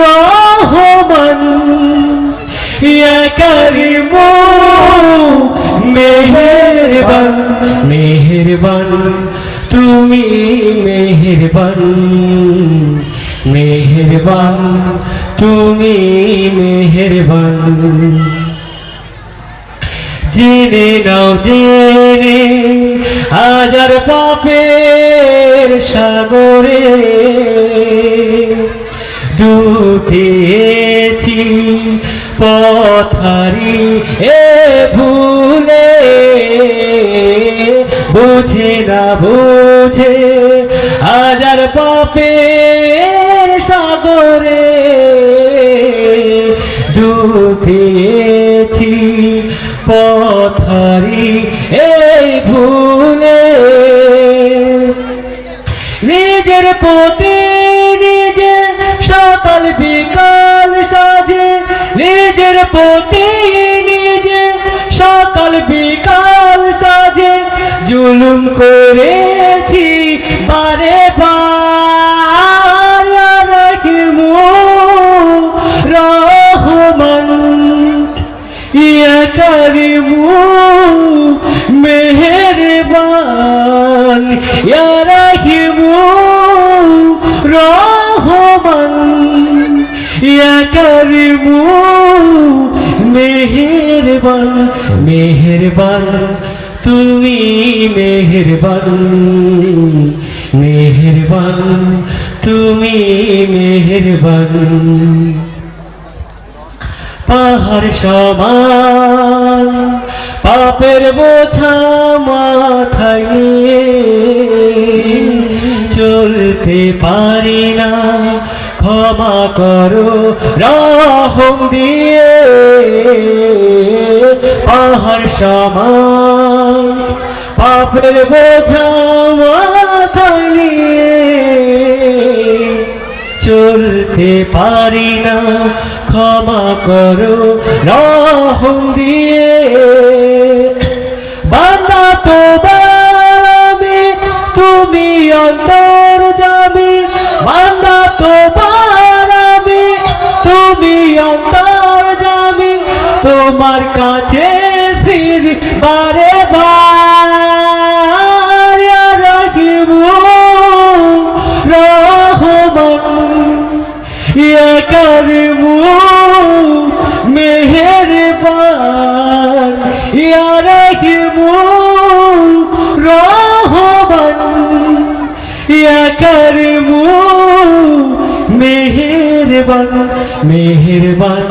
রহমান ইয়া কারিমু মেহেরবান মেহেরবান, তুমি মেহেরবান মেহেরবান, তুমি মেহেরবান। জেনে নাও, জেনে, হাজার পাপের সাগরে ডুবেছি পথারি এ ভুলে। বুঝে না বুঝে হাজার পাপে সাগরে নিজের পতি নিজে সকাল বিকাল সাজে জুলুম করেছি বারে রহমান, ইয়া কারিমু মেহেরবান। ইয়া ইয়া মেহেরবান মেহেরবান, তুমি মেহেরবান মেহেরবান, তুমি মেহেরবান। পাহাড় সমান, পাপের বোঝা মাথায় নিয়ে চলতে পারি না, ক্ষমা করো, রহম দিয়ে। পাহাড় সমান পাপের বোঝা মাথায় চলতে পারি না। ক্ষমা করো, রহম দিয়ে। বান্দা তো বাবে তুমি অন্তর যাবে। বান্দা তো বাড়াবে তুমি অন্তর যাবে। তোমার কাছে ফির বারে বার রাখব। রহমান ইয়া কারিমু মেহেরবান ইয়া রাহিমু রহমান ইয়া কারিমু মেহেরবান মেহেরবান।